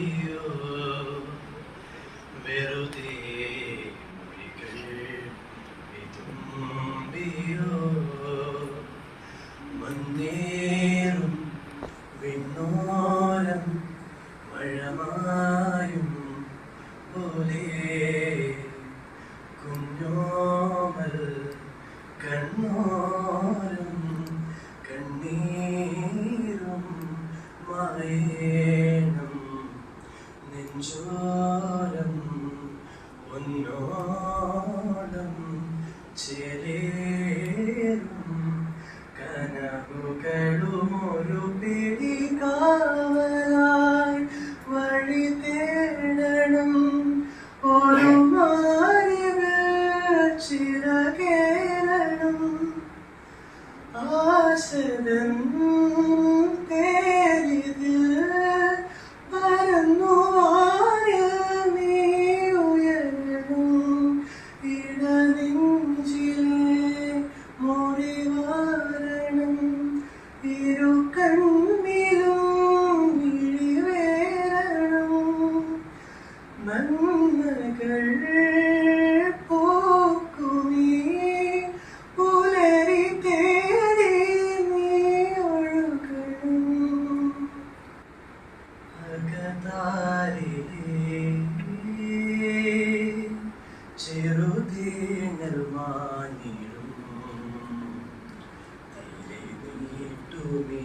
തുമ്പിയോ വെറുതെ വിതുമ്പിയോ മന്നേറും വിണ്ണോരം മഴമായും പോലെ കുഞ്ഞോമൽ കണ്ണോരം കണ്ണീരും മായേണം ഒരു പിടി കാവലായി വഴി തേടണം. ഒരു മാറിവ് ചിറകേറണം. അകതാരിലേ ചെറുതേങ്ങൽ മാനിടും. തീരെ നീട്ടുമേ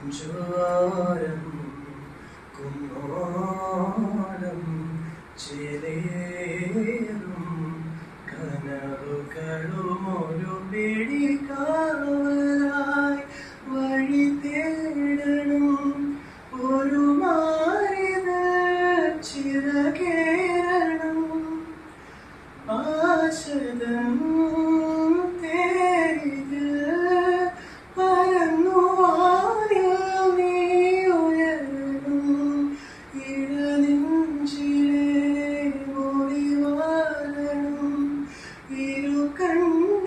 നെഞ്ചോരം കുന്നോളം carinho.